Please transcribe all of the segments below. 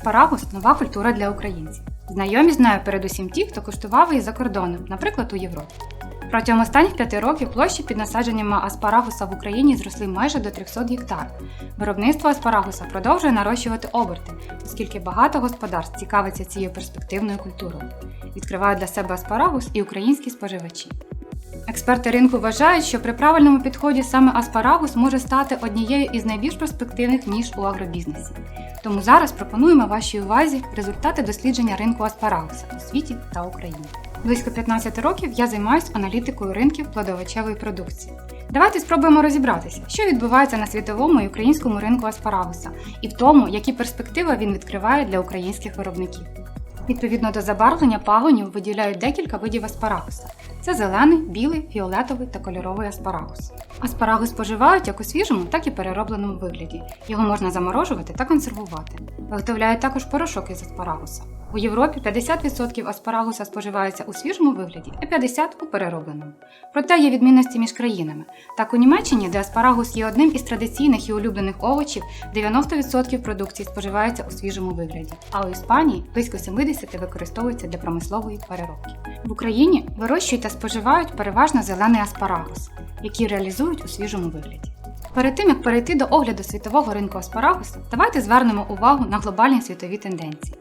Аспарагус нова культура для українців. Знайомі з нею передусім ті, хто куштував її за кордоном, наприклад, у Європі. Протягом останніх п'яти років площі під насадженнями аспарагуса в Україні зросли майже до 300 гектар. Виробництво аспарагуса продовжує нарощувати оберти, оскільки багато господарств цікавиться цією перспективною культурою. Відкривають для себе аспарагус і українські споживачі. Експерти ринку вважають, що при правильному підході саме аспарагус може стати однією із найбільш перспективних ніж у агробізнесі. Тому зараз пропонуємо вашій увазі результати дослідження ринку аспарагуса у світі та Україні. Близько 15 років я займаюся аналітикою ринків плодовочевої продукції. Давайте спробуємо розібратися, що відбувається на світовому і українському ринку аспарагуса, і в тому, які перспективи він відкриває для українських виробників. Відповідно до забарвлення пагонів виділяють декілька видів аспарагуса: це зелений, білий, фіолетовий та кольоровий аспарагус. Аспарагус споживають як у свіжому, так і переробленому вигляді. Його можна заморожувати та консервувати. Виготовляють також порошок із аспарагуса. У Європі 50% аспарагуса споживається у свіжому вигляді, а 50% у переробленому. Проте є відмінності між країнами. Так у Німеччині, де аспарагус є одним із традиційних і улюблених овочів, 90% продукції споживається у свіжому вигляді, а у Іспанії близько 70% використовується для промислової переробки. В Україні вирощують та споживають переважно зелений аспарагус, який реалізують у свіжому вигляді. Перед тим як перейти до огляду світового ринку аспарагусу, давайте звернемо увагу на глобальні світові тенденції.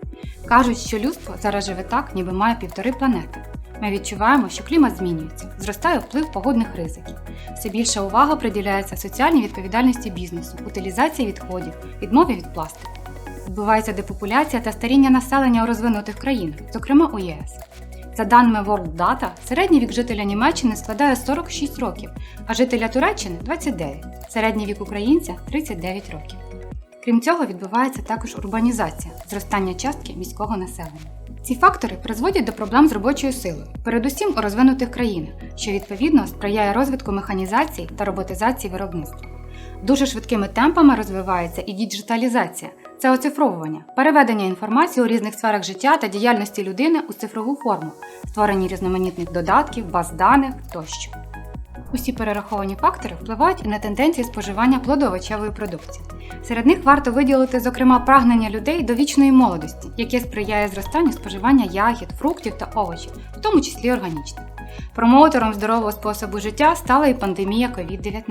Кажуть, що людство зараз живе так, ніби має півтори планети. Ми відчуваємо, що клімат змінюється, зростає вплив погодних ризиків. Все більша увага приділяється соціальній відповідальності бізнесу, утилізації відходів, відмові від пластику. Відбувається депопуляція та старіння населення у розвинутих країнах, зокрема у ЄС. За даними World Data, середній вік жителя Німеччини складає 46 років, а жителя Туреччини 29. Середній вік українця 39 років. Крім цього, відбувається також урбанізація, зростання частки міського населення. Ці фактори призводять до проблем з робочою силою, передусім у розвинутих країнах, що відповідно сприяє розвитку механізації та роботизації виробництва. Дуже швидкими темпами розвивається і діджиталізація це оцифровування, переведення інформації у різних сферах життя та діяльності людини у цифрову форму, створення різноманітних додатків, баз даних тощо. Усі перераховані фактори впливають і на тенденції споживання плодовочевої продукції. Серед них варто виділити, зокрема, прагнення людей до вічної молодості, яке сприяє зростанню споживання ягід, фруктів та овочів, в тому числі органічних. Промоутером здорового способу життя стала і пандемія COVID-19.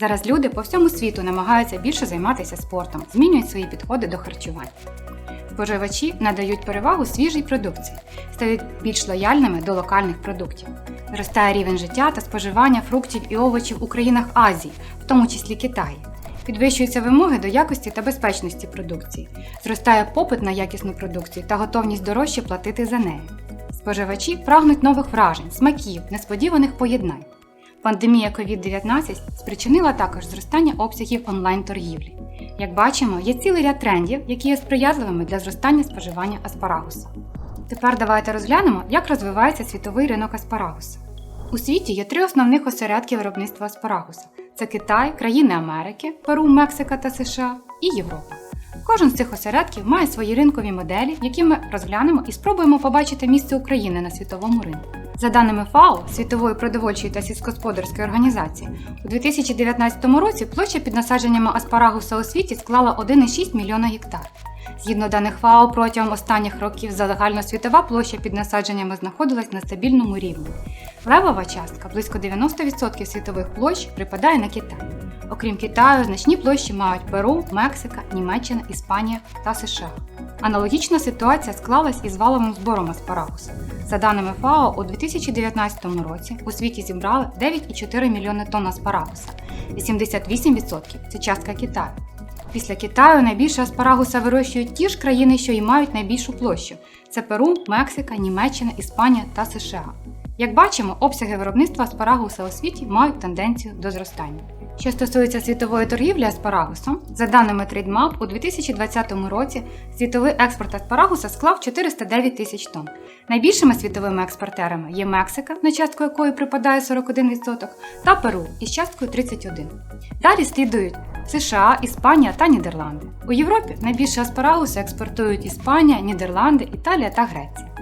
Зараз люди по всьому світу намагаються більше займатися спортом, змінюють свої підходи до харчування. Споживачі надають перевагу свіжій продукції, стають більш лояльними до локальних продуктів. Зростає рівень життя та споживання фруктів і овочів у країнах Азії, в тому числі Китаї. Підвищуються вимоги до якості та безпечності продукції, зростає попит на якісну продукцію та готовність дорожче платити за неї. Споживачі прагнуть нових вражень, смаків, несподіваних поєднань. Пандемія COVID-19 спричинила також зростання обсягів онлайн-торгівлі. Як бачимо, є цілий ряд трендів, які є сприятливими для зростання споживання аспарагуса. Тепер давайте розглянемо, як розвивається світовий ринок аспарагуса. У світі є три основних осередки виробництва аспарагуса: це Китай, країни Америки, Перу, Мексика та США і Європа. Кожен з цих осередків має свої ринкові моделі, які ми розглянемо і спробуємо побачити місце України на світовому ринку. За даними ФАО, Світової продовольчої та сільськогосподарської організації, у 2019 році площа під насадженнями аспарагуса у світі склала 1,6 мільйона гектар. Згідно даних ФАО, протягом останніх років загальносвітова площа під насадженнями знаходилась на стабільному рівні. Левова частка, близько 90% світових площ, припадає на Китай. Окрім Китаю, значні площі мають Перу, Мексика, Німеччина, Іспанія та США. Аналогічна ситуація склалась із валовим збором аспарагуса. За даними ФАО, у 2019 році у світі зібрали 9,4 мільйони тонн аспарагуса, 88% це частка Китаю. Після Китаю найбільше аспарагуса вирощують ті ж країни, що й мають найбільшу площу: це Перу, Мексика, Німеччина, Іспанія та США. Як бачимо, обсяги виробництва аспарагуса у світі мають тенденцію до зростання. Що стосується світової торгівлі аспарагусом, за даними TradeMap, у 2020 році світовий експорт аспарагуса склав 409 тисяч тонн. Найбільшими світовими експортерами є Мексика, на частку якої припадає 41%, та Перу із часткою 31%. Далі слідують США, Іспанія та Нідерланди. У Європі найбільше аспарагуса експортують Іспанія, Нідерланди, Італія та Греція.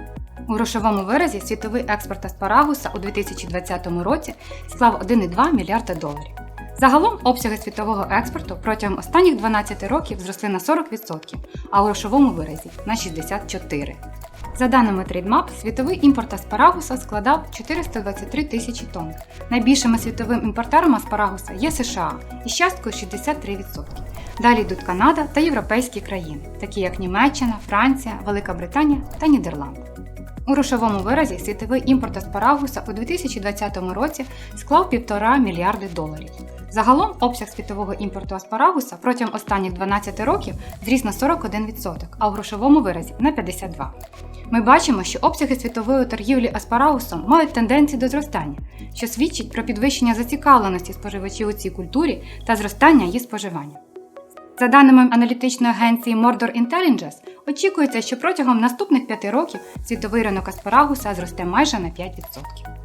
У грошовому виразі світовий експорт аспарагуса у 2020 році склав 1,2 мільярда доларів. Загалом обсяги світового експорту протягом останніх 12 років зросли на 40%, а у грошовому виразі на 64%. За даними TradeMap, світовий імпорт аспарагуса складав 423 тисячі тонн. Найбільшими світовим імпортером аспарагуса є США із часткою 63%. Далі йдуть Канада та європейські країни, такі як Німеччина, Франція, Велика Британія та Нідерланди. У грошовому виразі світовий імпорт аспарагуса у 2020 році склав 1,5 мільярди доларів. Загалом обсяг світового імпорту аспарагуса протягом останніх 12 років зріс на 41%, а у грошовому виразі на 52%. Ми бачимо, що обсяги світової торгівлі аспарагусом мають тенденції до зростання, що свідчить про підвищення зацікавленості споживачів у цій культурі та зростання її споживання. За даними аналітичної агенції Mordor Intelligence, очікується, що протягом наступних 5 років світовий ринок аспарагуса зросте майже на 5%.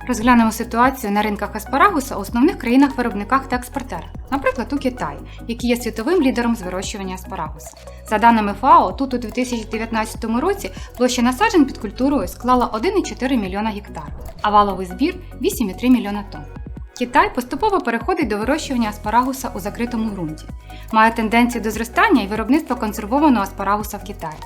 Розглянемо ситуацію на ринках аспарагуса у основних країнах-виробниках та експортерах, наприклад, у Китаї, який є світовим лідером з вирощування аспарагуса. За даними ФАО, тут у 2019 році площа насаджень під культурою склала 1,4 мільйона гектар, а валовий збір 8,3 мільйона тонн. Китай поступово переходить до вирощування аспарагуса у закритому ґрунті, має тенденцію до зростання і виробництва консервованого аспарагуса в Китаї.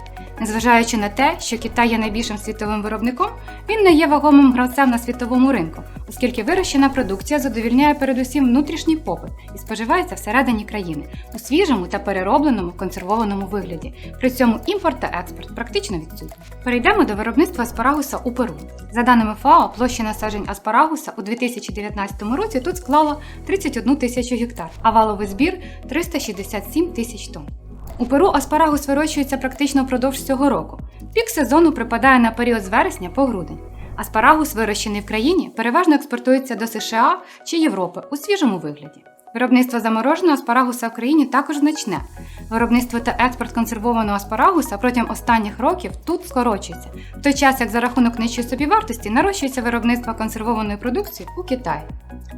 Незважаючи на те, що Китай є найбільшим світовим виробником, він не є вагомим гравцем на світовому ринку, оскільки вирощена продукція задовільняє передусім внутрішній попит і споживається всередині країни у свіжому та переробленому консервованому вигляді. При цьому імпорт та експорт практично відсутні. Перейдемо до виробництва аспарагуса у Перу. За даними ФАО, площа насаджень аспарагуса у 2019 році тут склала 31 тисячу гектар, а валовий збір 367 тисяч тонн. У Перу аспарагус вирощується практично впродовж цього року. Пік сезону припадає на період з вересня по грудень. Аспарагус, вирощений в країні, переважно експортується до США чи Європи у свіжому вигляді. Виробництво замороженого аспарагуса в країні також значне. Виробництво та експорт консервованого аспарагуса протягом останніх років тут скорочується, в той час як за рахунок нижчої собівартості нарощується виробництво консервованої продукції у Китаї.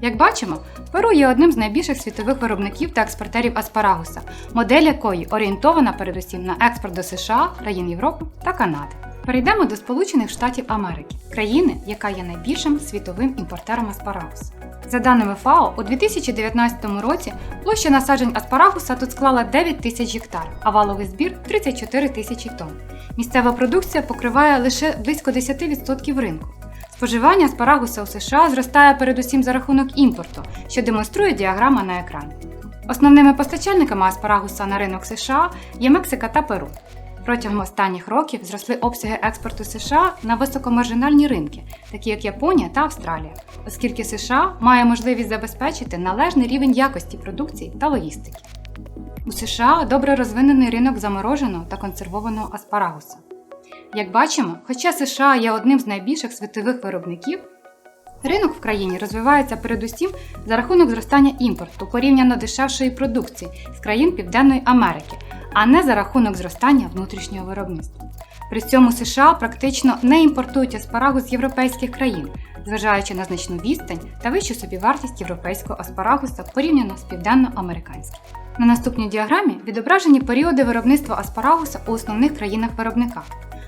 Як бачимо, Перу є одним з найбільших світових виробників та експортерів аспарагуса, модель якої орієнтована передусім на експорт до США, країн Європи та Канади. Перейдемо до Сполучених Штатів Америки, країни, яка є найбільшим світовим імпортером аспарагусу. За даними ФАО, у 2019 році площа насаджень аспарагуса тут склала 9 тисяч гектар, а валовий збір 34 тисячі тонн. Місцева продукція покриває лише близько 10% ринку. Споживання аспарагуса у США зростає передусім за рахунок імпорту, що демонструє діаграма на екрані. Основними постачальниками аспарагуса на ринок США є Мексика та Перу. Протягом останніх років зросли обсяги експорту США на високомаржинальні ринки, такі як Японія та Австралія, оскільки США має можливість забезпечити належний рівень якості продукції та логістики. У США добре розвинений ринок замороженого та консервованого аспарагуса. Як бачимо, хоча США є одним з найбільших світових виробників, ринок в країні розвивається передусім за рахунок зростання імпорту порівняно дешевшої продукції з країн Південної Америки, а не за рахунок зростання внутрішнього виробництва. При цьому США практично не імпортують аспарагус з європейських країн, зважаючи на значну відстань та вищу собівартість європейського аспарагуса порівняно з південноамериканським. На наступній діаграмі відображені періоди виробництва аспарагуса у основних країнах-виробниках.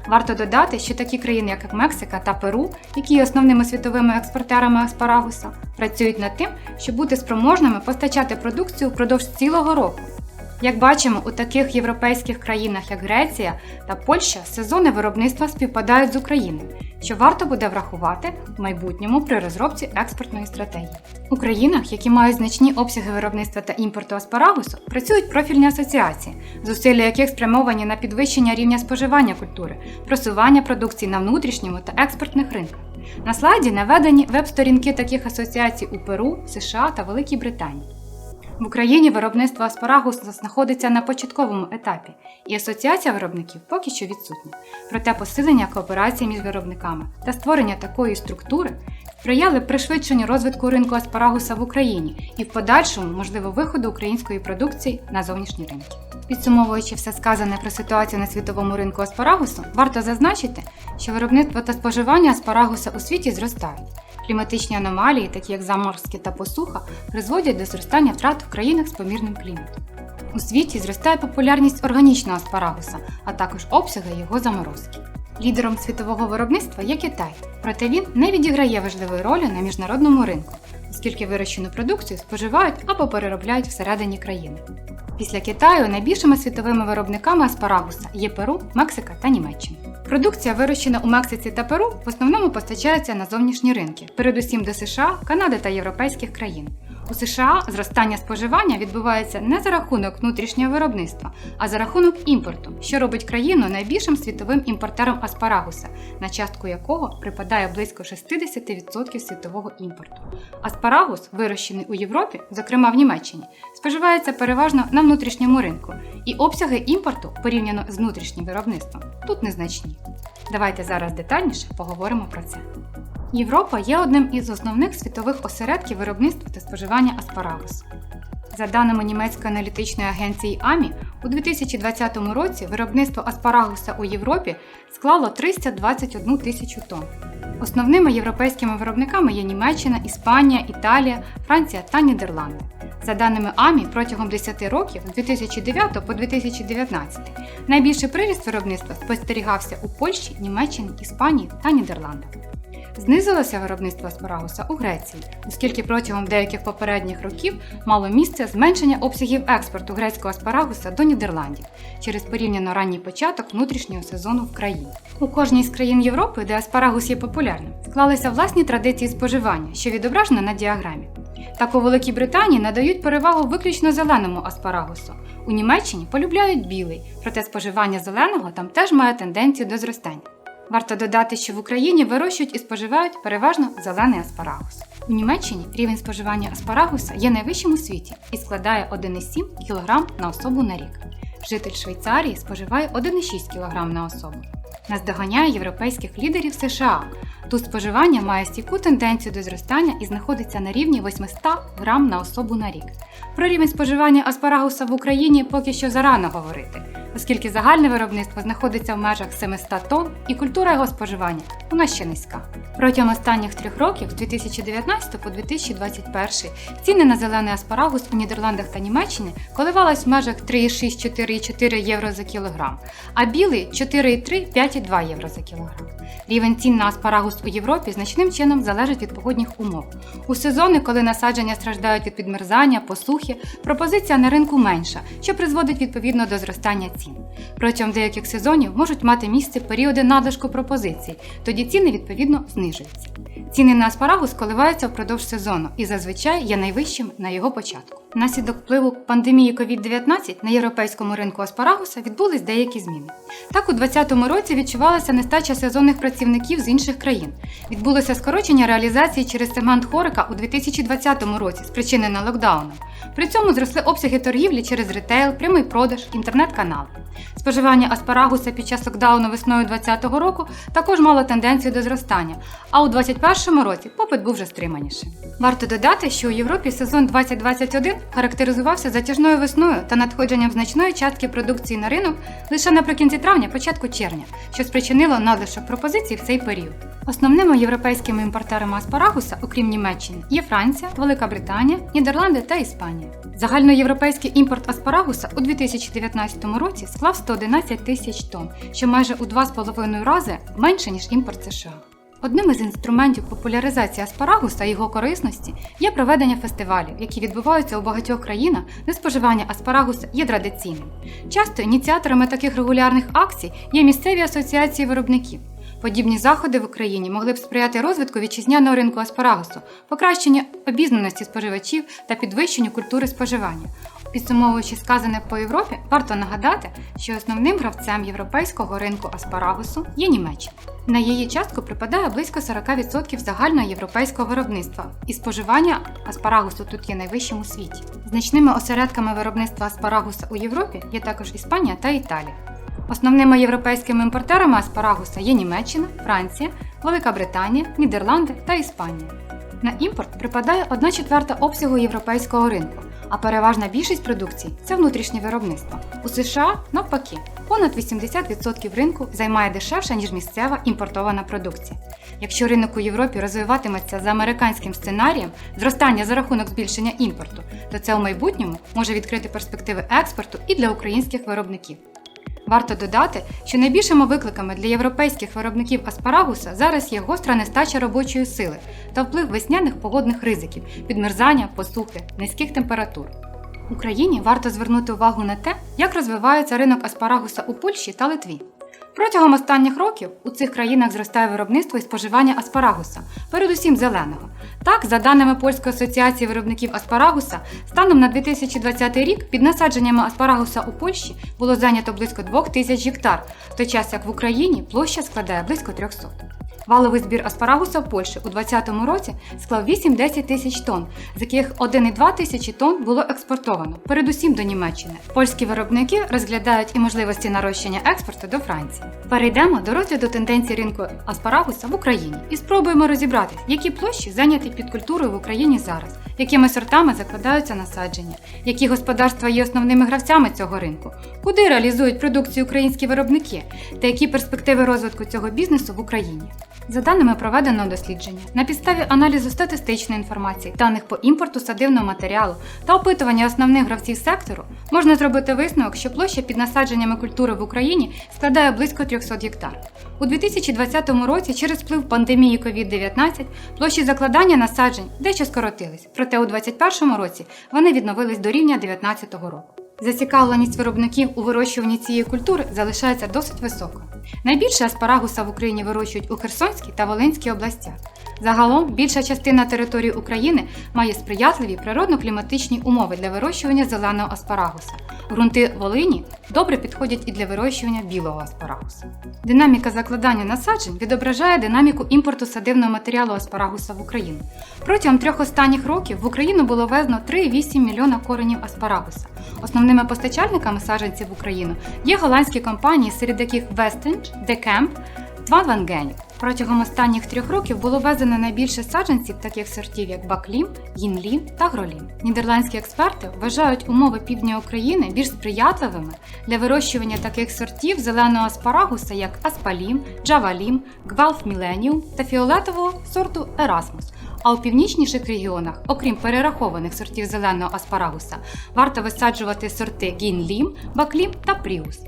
Варто додати, що такі країни, як Мексика та Перу, які є основними світовими експортерами аспарагуса, працюють над тим, щоб бути спроможними постачати продукцію впродовж цілого року. Як бачимо, у таких європейських країнах, як Греція та Польща, сезони виробництва співпадають з Україною, що варто буде врахувати в майбутньому при розробці експортної стратегії. У країнах, які мають значні обсяги виробництва та імпорту аспарагусу, працюють профільні асоціації, зусилля яких спрямовані на підвищення рівня споживання культури, просування продукції на внутрішньому та експортних ринках. На слайді наведені веб-сторінки таких асоціацій у Перу, США та Великій Британії. В Україні виробництво аспарагусу знаходиться на початковому етапі, і асоціація виробників поки що відсутня. Проте посилення кооперації між виробниками та створення такої структури сприяли пришвидшенню розвитку ринку аспарагуса в Україні і в подальшому можливо виходу української продукції на зовнішні ринки. Підсумовуючи все сказане про ситуацію на світовому ринку аспарагусу, варто зазначити, що виробництво та споживання аспарагуса у світі зростають. Кліматичні аномалії, такі як заморозки та посуха, призводять до зростання втрат в країнах з помірним кліматом. У світі зростає популярність органічного аспарагуса, а також обсяги його заморозки. Лідером світового виробництва є Китай, проте він не відіграє важливої ролі на міжнародному ринку. оскільки вирощену продукцію споживають або переробляють всередині країни. Після Китаю найбільшими світовими виробниками аспарагуса є Перу, Мексика та Німеччина. Продукція, вирощена у Мексиці та Перу, в основному постачається на зовнішні ринки, передусім до США, Канади та європейських країн. У США зростання споживання відбувається не за рахунок внутрішнього виробництва, а за рахунок імпорту, що робить країну найбільшим світовим імпортером аспарагуса, на частку якого припадає близько 60% світового імпорту. Аспарагус, вирощений у Європі, зокрема в Німеччині, споживається переважно на внутрішньому ринку, і обсяги імпорту порівняно з внутрішнім виробництвом тут незначні. Давайте зараз детальніше поговоримо про це. Європа є одним із основних світових осередків виробництва та споживання аспарагусу. За даними німецької аналітичної агенції АМІ, у 2020 році виробництво аспарагуса у Європі склало 321 тисячу тонн. Основними європейськими виробниками є Німеччина, Іспанія, Італія, Франція та Нідерланди. За даними АМІ, протягом 10 років з 2009 по 2019 найбільший приріст виробництва спостерігався у Польщі, Німеччині, Іспанії та Нідерландах. Знизилося виробництво аспарагуса у Греції, оскільки протягом деяких попередніх років мало місце зменшення обсягів експорту грецького аспарагуса до Нідерландів через порівняно ранній початок внутрішнього сезону в країні. У кожній з країн Європи, де аспарагус є популярним, склалися власні традиції споживання, що відображено на діаграмі. Так у Великій Британії надають перевагу виключно зеленому аспарагусу. У Німеччині полюбляють білий, проте споживання зеленого там теж має тенденцію до зростання. Варто додати, що в Україні вирощують і споживають переважно зелений аспарагус. У Німеччині рівень споживання аспарагуса є найвищим у світі і складає 1,7 кг на особу на рік. Житель Швейцарії споживає 1,6 кг на особу. Наздоганяє європейських лідерів США. Тут споживання має стійку тенденцію до зростання і знаходиться на рівні 800 грам на особу на рік. Про рівень споживання аспарагуса в Україні поки що зарано говорити, оскільки загальне виробництво знаходиться в межах 700 тонн і культура його споживання у нас ще низька. Протягом останніх трьох років, з 2019 по 2021, ціни на зелений аспарагус у Нідерландах та Німеччині коливались в межах 3,6-4,4 євро за кілограм, а білий 4,3-5,2 євро за кілограм. Рівень цін на аспарагус у Європі значним чином залежить від погодних умов. У сезони, коли насадження страждають від підмерзання, посухи, пропозиція на ринку менша, що призводить відповідно до зростання цін. Протягом деяких сезонів можуть мати місце періоди надлишку пропозицій, тоді ціни відповідно знижуються. Ціни на аспарагус коливаються впродовж сезону і зазвичай є найвищим на його початку. Внаслідок впливу пандемії COVID-19 на європейському ринку аспарагуса відбулись деякі зміни. Так, у 2020 році відчувалася нестача сезонних працівників з інших країн. Відбулося скорочення реалізації через сегмент хорика у 2020 році, спричинене локдауном. При цьому зросли обсяги торгівлі через ретейл, прямий продаж, інтернет-канал. Споживання аспарагуса під час локдауну весною 2020 року також мало тенденцію до зростання, а у 2021 році попит був вже стриманіший. Варто додати, що у Європі сезон 2021 характеризувався затяжною весною та надходженням значної частки продукції на ринок лише наприкінці травня, початку червня, що спричинило надлишок пропозицій в цей період. Основними європейськими імпортерами аспарагуса, окрім Німеччини, є Франція, Велика Британія, Нідерланди та Іспанія. Загальноєвропейський імпорт аспарагуса у 2019 році склав 111 тисяч тонн, що майже у 2,5 рази менше ніж імпорт США. Одним із інструментів популяризації аспарагуса і його корисності є проведення фестивалів, які відбуваються у багатьох країнах, де споживання аспарагуса є традиційним. Часто ініціаторами таких регулярних акцій є місцеві асоціації виробників. Подібні заходи в Україні могли б сприяти розвитку вітчизняного ринку аспарагусу, покращенню обізнаності споживачів та підвищенню культури споживання. Підсумовуючи сказане по Європі, варто нагадати, що основним гравцем європейського ринку аспарагусу є Німеччина. На її частку припадає близько 40% загального європейського виробництва, і споживання аспарагусу тут є найвищим у світі. Значними осередками виробництва аспарагуса у Європі є також Іспанія та Італія. Основними європейськими імпортерами аспарагуса є Німеччина, Франція, Велика Британія, Нідерланди та Іспанія. На імпорт припадає 1 четверта обсягу європейського ринку, а переважна більшість продукції це внутрішнє виробництво. У США навпаки, понад 80% ринку займає дешевша, ніж місцева імпортована продукція. Якщо ринок у Європі розвиватиметься за американським сценарієм зростання за рахунок збільшення імпорту, то це у майбутньому може відкрити перспективи експорту і для українських виробників. Варто додати, що найбільшими викликами для європейських виробників аспарагуса зараз є гостра нестача робочої сили та вплив весняних погодних ризиків, підмерзання, посухи, низьких температур. Україні варто звернути увагу на те, як розвивається ринок аспарагуса у Польщі та Литві. Протягом останніх років у цих країнах зростає виробництво і споживання аспарагуса, передусім зеленого. Так, за даними Польської асоціації виробників аспарагуса, станом на 2020 рік під насадженнями аспарагуса у Польщі було зайнято близько 2 тисяч гектар, в той час як в Україні площа складає близько 300. Валовий збір аспарагуса в Польщі у 2020 році склав 8-10 тисяч тонн, з яких 1,2 тисячі тонн було експортовано, передусім до Німеччини. Польські виробники розглядають і можливості нарощення експорту до Франції. Перейдемо до розгляду тенденцій ринку аспарагуса в Україні і спробуємо розібратися, які площі зайняті під культурою в Україні зараз, якими сортами закладаються насадження, які господарства є основними гравцями цього ринку, куди реалізують продукцію українські виробники та які перспективи розвитку цього бізнесу в Україні. За даними проведеного дослідження, на підставі аналізу статистичної інформації, даних по імпорту садивного матеріалу та опитування основних гравців сектору, можна зробити висновок, що площа під насадженнями культури в Україні складає близько 300 гектар. У 2020 році через вплив пандемії COVID-19 площі закладання насаджень дещо скоротились, проте у 2021 році вони відновились до рівня 2019 року. Зацікавленість виробників у вирощуванні цієї культури залишається досить високою. Найбільше аспарагуса в Україні вирощують у Херсонській та Волинській областях. Загалом більша частина території України має сприятливі природно-кліматичні умови для вирощування зеленого аспарагуса. Грунти Волині добре підходять і для вирощування білого аспарагуса. Динаміка закладання насаджень відображає динаміку імпорту садивного матеріалу аспарагуса в Україну. Протягом трьох останніх років в Україну було везено 3,8 мільйона коренів аспарагуса. Основними постачальниками саджанців в Україну є голландські компанії, серед яких Westenge, Decamp, Два Вангенів. Протягом останніх трьох років було ввезено найбільше саджанців таких сортів, як Баклім, Їнлім та Гролім. Нідерландські експерти вважають умови півдня України більш сприятливими для вирощування таких сортів зеленого аспарагуса, як Аспалім, Джавалім, Гвалф Міленіум та фіолетового сорту Ерасмус. А у північніших регіонах, окрім перерахованих сортів зеленого аспарагуса, варто висаджувати сорти Гінлім, Баклім та Пріус.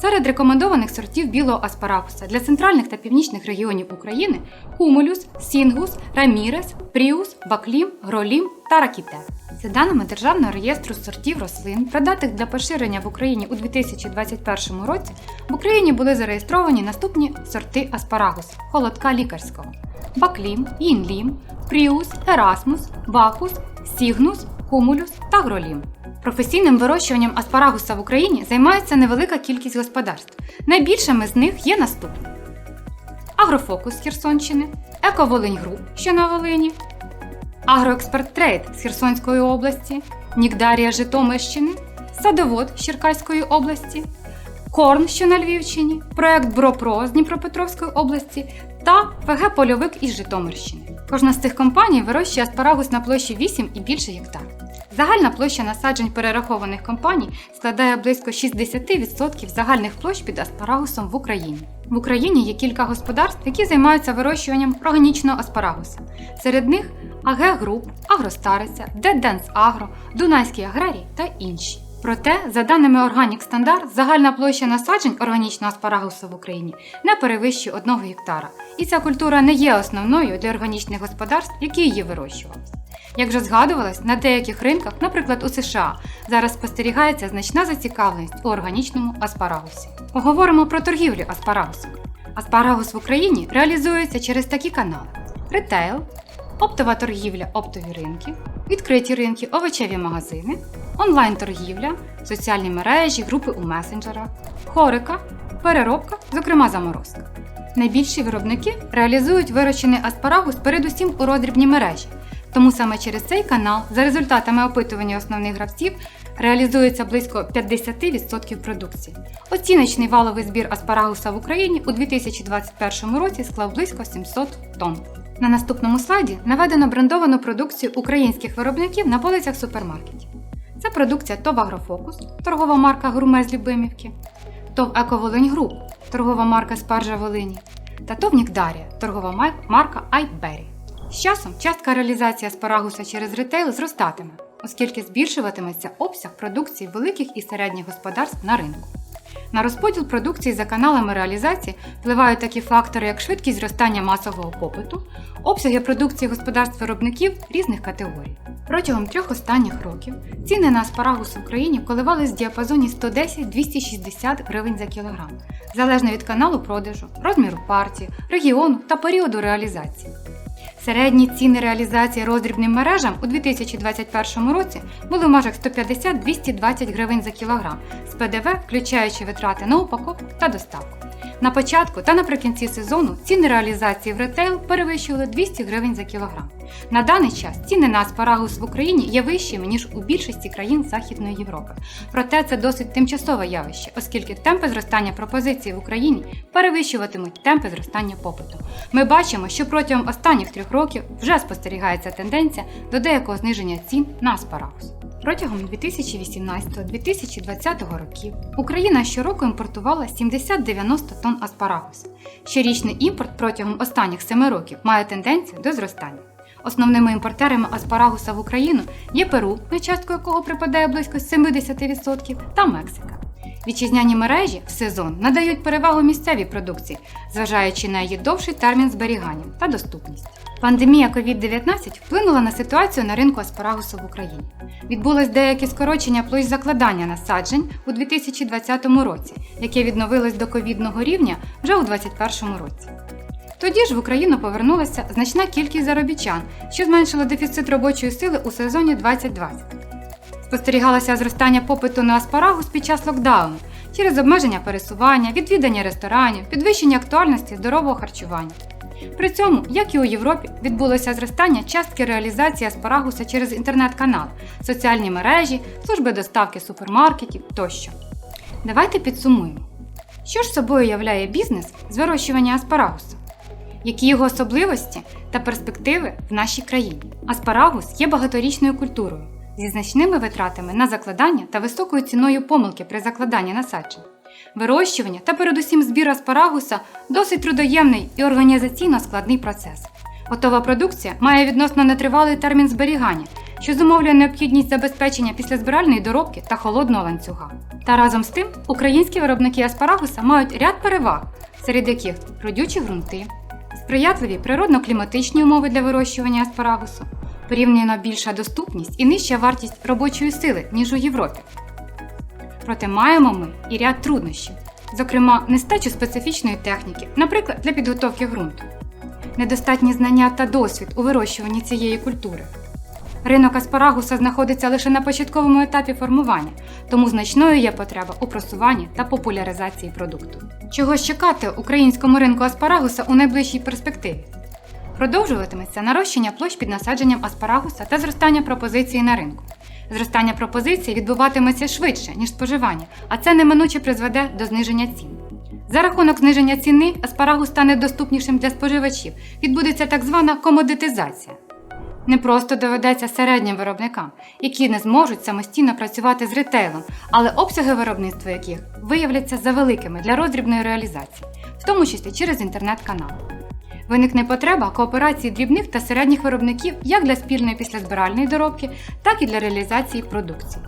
Серед рекомендованих сортів білого аспарагуса для центральних та північних регіонів України хумулюс, сінгус, рамірес, пріус, баклім, гролім та ракіте. За даними Державного реєстру сортів рослин, придатих для поширення в Україні у 2021 році, в Україні були зареєстровані наступні сорти аспарагусу холодка лікарського: баклім, їнлім, пріус, ерасмус, бакус, сігнус, хумулюс та гролім. Професійним вирощуванням аспарагуса в Україні займається невелика кількість господарств. Найбільшими з них є наступні: Агрофокус з Херсонщини, Ековолинь Груп, що на Волині, Агроексперт Трейд з Херсонської області, Нігдарія Житомирщини, Садовод з Черкаської області, Корн, що на Львівщині, проект Бропро з Дніпропетровської області та ФГ Польовик із Житомирщини. Кожна з цих компаній вирощує аспарагус на площі 8 і більше гектар. Загальна площа насаджень перерахованих компаній складає близько 60% загальних площ під аспарагусом в Україні. В Україні є кілька господарств, які займаються вирощуванням органічного аспарагуса. Серед них АГ Груп, Агростариця, Деденс Агро, Дунайський аграрій та інші. Проте, за даними Organic Standard, загальна площа насаджень органічного аспарагусу в Україні не перевищує 1 гектара, і ця культура не є основною для органічних господарств, які її вирощували. Як вже згадувалось, на деяких ринках, наприклад у США, зараз спостерігається значна зацікавленість у органічному аспарагусі. Поговоримо про торгівлю аспарагусом. Аспарагус в Україні реалізується через такі канали: ретейл, оптова торгівля, оптові ринки, відкриті ринки, овочеві магазини, онлайн-торгівля, соціальні мережі, групи у месенджерах, хорика, переробка, зокрема заморозка. Найбільші виробники реалізують вирощений аспарагус передусім у роздрібній мережі. Тому саме через цей канал, за результатами опитування основних гравців, реалізується близько 50% продукції. Оціночний валовий збір аспарагуса в Україні у 2021 році склав близько 700 тонн. На наступному слайді наведено брендовану продукцію українських виробників на полицях супермаркетів. Це продукція ТОВ Агрофокус, торгова марка Груме з Любимівки, ТОВ Ековолинь Груп, торгова марка Спаржа Волині та ТОВ Нікдарія, торгова марка Айтбері. З часом частка реалізації аспарагуса через ретейл зростатиме, оскільки збільшуватиметься обсяг продукції великих і середніх господарств на ринку. На розподіл продукції за каналами реалізації впливають такі фактори, як швидкість зростання масового попиту, обсяги продукції господарств виробників різних категорій. Протягом трьох останніх років ціни на аспарагус в Україні коливались в діапазоні 110-260 гривень за кілограм, залежно від каналу продажу, розміру партії, регіону та періоду реалізації. Середні ціни реалізації роздрібним мережам у 2021 році були в межах 150-220 гривень за кілограм з ПДВ, включаючи витрати на упаковку та доставку. На початку та наприкінці сезону ціни реалізації в ретейл перевищували 200 гривень за кілограм. На даний час ціни на аспарагус в Україні є вищими ніж у більшості країн Західної Європи. Проте це досить тимчасове явище, оскільки темпи зростання пропозицій в Україні перевищуватимуть темпи зростання попиту. Ми бачимо, що протягом останніх трьох років вже спостерігається тенденція до деякого зниження цін на аспарагус. Протягом 2018-2020 років Україна щороку імпортувала 70-90 тонн аспарагусу. Щорічний імпорт протягом останніх 7 років має тенденцію до зростання. Основними імпортерами аспарагуса в Україну є Перу, на частку якого припадає близько 70%, та Мексика. Вітчизняні мережі в сезон надають перевагу місцевій продукції, зважаючи на її довший термін зберігання та доступність. Пандемія COVID-19 вплинула на ситуацію на ринку аспарагусу в Україні. Відбулось деяке скорочення площ закладання насаджень у 2020 році, яке відновилось до ковідного рівня вже у 2021 році. Тоді ж в Україну повернулася значна кількість заробітчан, що зменшило дефіцит робочої сили у сезоні 2020. Спостерігалося зростання попиту на аспарагус під час локдауну через обмеження пересування, відвідання ресторанів, підвищення актуальності здорового харчування. При цьому, як і у Європі, відбулося зростання частки реалізації аспарагуса через інтернет-канал, соціальні мережі, служби доставки супермаркетів тощо. Давайте підсумуємо, що ж собою являє бізнес з вирощування аспарагуса, які його особливості та перспективи в нашій країні. Аспарагус є багаторічною культурою зі значними витратами на закладання та високою ціною помилки при закладанні насаджень. Вирощування та передусім збір аспарагуса досить трудоємний і організаційно складний процес. Готова продукція має відносно нетривалий термін зберігання, що зумовлює необхідність забезпечення післязбиральної доробки та холодного ланцюга. Та разом з тим українські виробники аспарагуса мають ряд переваг, серед яких родючі ґрунти, сприятливі природно-кліматичні умови для вирощування аспарагусу, порівняно більша доступність і нижча вартість робочої сили, ніж у Європі. Проте маємо ми і ряд труднощів, зокрема, нестачу специфічної техніки, наприклад, для підготовки ґрунту, недостатні знання та досвід у вирощуванні цієї культури. Ринок аспарагуса знаходиться лише на початковому етапі формування, тому значною є потреба у просуванні та популяризації продукту. Чого чекати українському ринку аспарагуса у найближчій перспективі? Продовжуватиметься нарощення площ під насадженням аспарагуса та зростання пропозиції на ринку. Зростання пропозиції відбуватиметься швидше, ніж споживання, а це неминуче призведе до зниження цін. За рахунок зниження ціни аспарагус стане доступнішим для споживачів, відбудеться так звана комодитизація. Не просто доведеться середнім виробникам, які не зможуть самостійно працювати з ретейлом, але обсяги виробництва яких виявляться завеликими для роздрібної реалізації, в тому числі через інтернет-канал. Виникне потреба кооперації дрібних та середніх виробників як для спільної післязбиральної доробки, так і для реалізації продукції.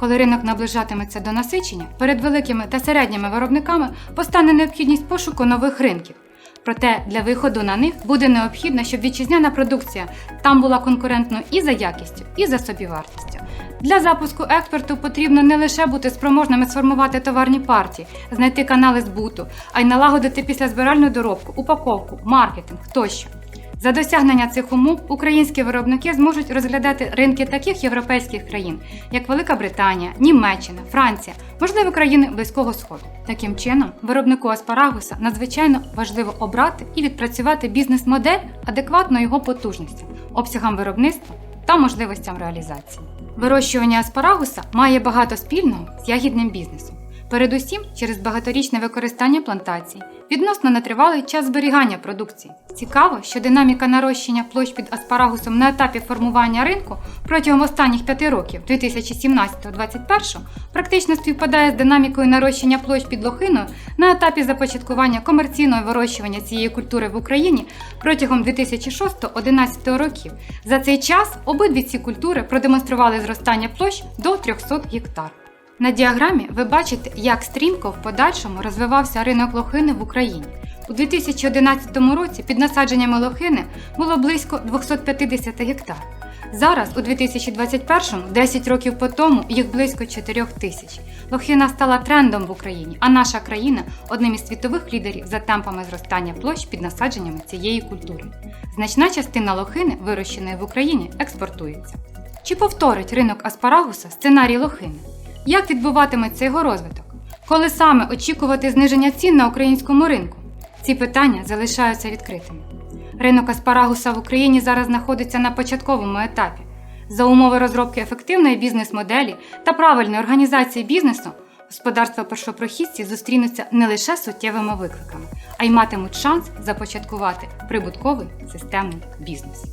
Коли ринок наближатиметься до насичення, перед великими та середніми виробниками постане необхідність пошуку нових ринків. Проте для виходу на них буде необхідно, щоб вітчизняна продукція там була конкурентною і за якістю, і за собівартістю. Для запуску експорту потрібно не лише бути спроможними сформувати товарні партії, знайти канали збуту, а й налагодити післязбиральну доробку, упаковку, маркетинг тощо. За досягнення цих умов українські виробники зможуть розглядати ринки таких європейських країн, як Велика Британія, Німеччина, Франція, можливо, країни Близького Сходу. Таким чином, виробнику аспарагуса надзвичайно важливо обрати і відпрацювати бізнес-модель адекватно його потужностям, обсягам виробництва та можливостям реалізації. Вирощування аспарагуса має багато спільного з ягідним бізнесом. Передусім через багаторічне використання плантацій, відносно нетривалий час зберігання продукції. Цікаво, що динаміка нарощення площ під аспарагусом на етапі формування ринку протягом останніх п'яти років 2017-2021 практично співпадає з динамікою нарощення площ під лохиною на етапі започаткування комерційного вирощування цієї культури в Україні протягом 2006-2011 років. За цей час обидві ці культури продемонстрували зростання площ до 300 гектар. На діаграмі ви бачите, як стрімко в подальшому розвивався ринок лохини в Україні. У 2011 році під насадженнями лохини було близько 250 гектар. Зараз, у 2021, 10 років по тому, їх близько 4 тисяч. Лохина стала трендом в Україні, а наша країна одним із світових лідерів за темпами зростання площ під насадженнями цієї культури. Значна частина лохини, вирощеної в Україні, експортується. Чи повторить ринок аспарагуса сценарій лохини? Як відбуватиметься його розвиток? Коли саме очікувати зниження цін на українському ринку? Ці питання залишаються відкритими. Ринок аспарагуса в Україні зараз знаходиться на початковому етапі. За умови розробки ефективної бізнес-моделі та правильної організації бізнесу, господарства першопрохідці зустрінуться не лише суттєвими викликами, а й матимуть шанс започаткувати прибутковий системний бізнес.